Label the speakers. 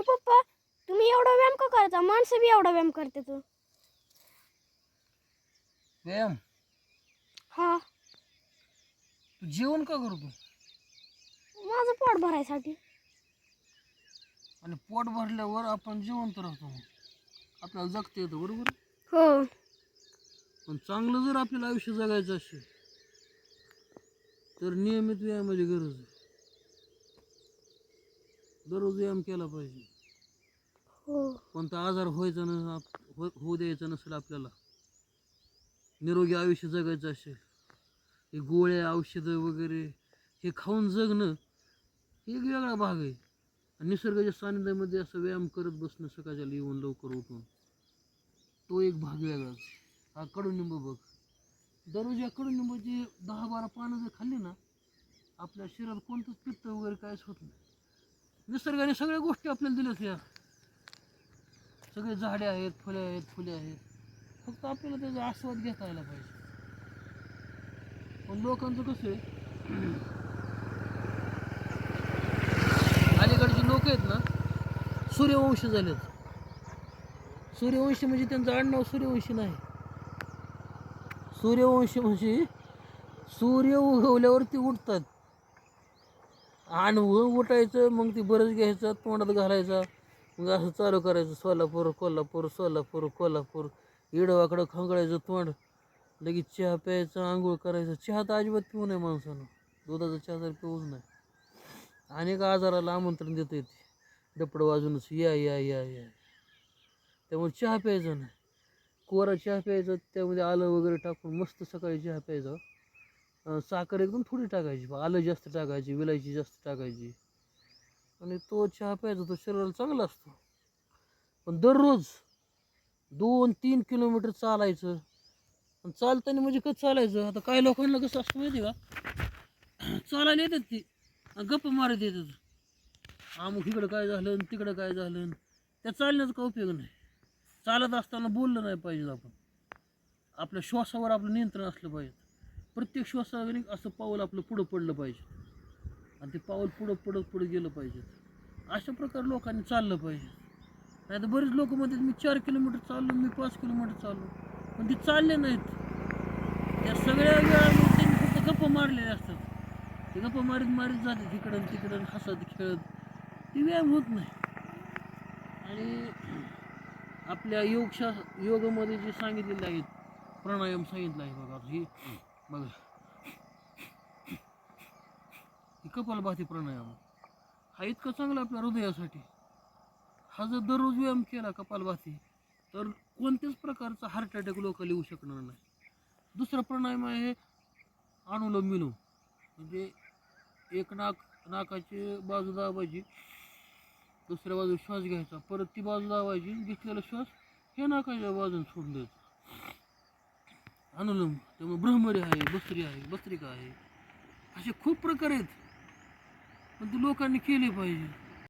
Speaker 1: पप्पा तुम्ही एवढा व्यायाम का करता? माणसं बी एवढा व्यायाम करते तू.
Speaker 2: व्यायाम?
Speaker 1: हा.
Speaker 2: तू जेवण का करतो?
Speaker 1: माझं पोट भरायसाठी.
Speaker 2: आणि पोट भरल्यावर आपण जिवंत राहतो. आपल्याला जगता येतं बरोबर?
Speaker 1: हो.
Speaker 2: पण चांगलं जर आपल्याला आयुष्य जगायचं असेल तर नियमित व्यायामाची गरज आहे. दररोज व्यायाम केला पाहिजे.
Speaker 1: हो.
Speaker 2: कोणता आजार व्हायचा न हो- होऊ द्यायचा नसेल आपल्याला निरोगी आयुष्य जगायचं असेल हे गोळ्या औषधं वगैरे हे खाऊन जगणं हे एक वेगळा भाग आहे. आणि निसर्गाच्या सानिध्यामध्ये असं व्यायाम करत बसणं सकाळच्या येऊन लवकर उठून तो एक भाग वेगळाच हा कडुनिंब बघ. दररोज या कडुनिंबाची दहा बारा पानं जर खाल्ली ना आपल्या शरीरात कोणतंच पित्त वगैरे काहीच होत नाही. निसर्गाने सगळ्या गोष्टी आपल्याला दिल्यात या सगळे झाडे आहेत फुले आहेत फुले आहेत. फक्त आपल्याला त्याचा आस्वाद घेता यायला पाहिजे. पण लोकांचं कसं आहे अलीकडचे लोक आहेत ना सूर्यवंशी झालेत. सूर्यवंशी म्हणजे त्यांचं आडनाव सूर्यवंशी नाही. सूर्यवंशी म्हणजे सूर्य उगवल्यावरती उठतात. आणि उठायचं मग ती बरंच घ्यायचं तोंडात घालायचा. मग असं चालू करायचं सोलापूर कोल्हापूर सोलापूर कोल्हापूर. इडवाकडं खंगळायचं तोंड. लगेच चहा प्यायचं आंघोळ करायचं. चहा तर अजिबात पिऊ नये माणसानं. दुधाचा चहा तर पिऊच नाही. अनेक आजाराला आमंत्रण देता येते डपडं वाजूनच या या या या. त्यामुळे चहा प्यायचा नाही. कोरा चहा प्यायचा त्यामध्ये आलं वगैरे टाकून मस्त सकाळी चहा प्यायचा. साखर एकदम थोडी टाकायची आलं जास्त टाकायची विलायची जास्त टाकायची. आणि तो चहा प्यायचा तो शरीराला चांगला असतो. पण दररोज दोन तीन किलोमीटर चालायचं. पण चालताना म्हणजे कसं चालायचं? आता काही लोकांना कसं असतं माहिती का? चालायला येतात ती. गप्प मारत येतात. अमुक इकडं काय झालं तिकडं काय झालं त्या चालण्याचा काय उपयोग नाही. चालत असताना बोललं नाही पाहिजे आपण. आपल्या श्वासावर आपलं नियंत्रण असलं पाहिजे. प्रत्येक श्वासावर असं पाऊल आपलं पुढं पडलं पाहिजे. आणि ते पाऊल पुढं पडत पुढं गेलं पाहिजे. अशा प्रकारे लोकांनी चाललं पाहिजे. नाही तर बरेच लोक म्हणतात मी चार किलोमीटर चाललो मी पाच किलोमीटर चाललो. पण ते चालले नाहीत. त्या सगळ्या वेळामध्ये त्यांनी फक्त गप्पा मारलेले असतात. ते गप्पा मारीत मारीत जाते तिकडं तिकडं हसत खेळत. ते व्यायाम होत नाही. आणि आपल्या योगशा योगामध्ये जे सांगितलेले आहेत प्राणायाम सांगितलं आहे बघा ही बघा. ही कपालभाती प्राणायाम. हा इतका चांगला आपल्या हृदयासाठी. हा जर दररोज व्यायाम केला कपालभाती तर कोणत्याच प्रकारचा हार्ट अटॅक लोकांना येऊ शकणार नाही. दुसरा प्राणायाम आहे अनुलोम विलोम म्हणजे एक नाक नाकाची बाजू दाबायची दुसऱ्या बाजू श्वास घ्यायचा. परत ती बाजू दाबायची घेतलेला श्वास हे नाकाच्या बाजून सोडून द्यायचं. अनुलोम त्यामुळे ब्रह्मरी आहे बस्त्री आहे बस्त्रिका आहे. असे खूप प्रकार आहेत. पण ते लोकांनी केले पाहिजे.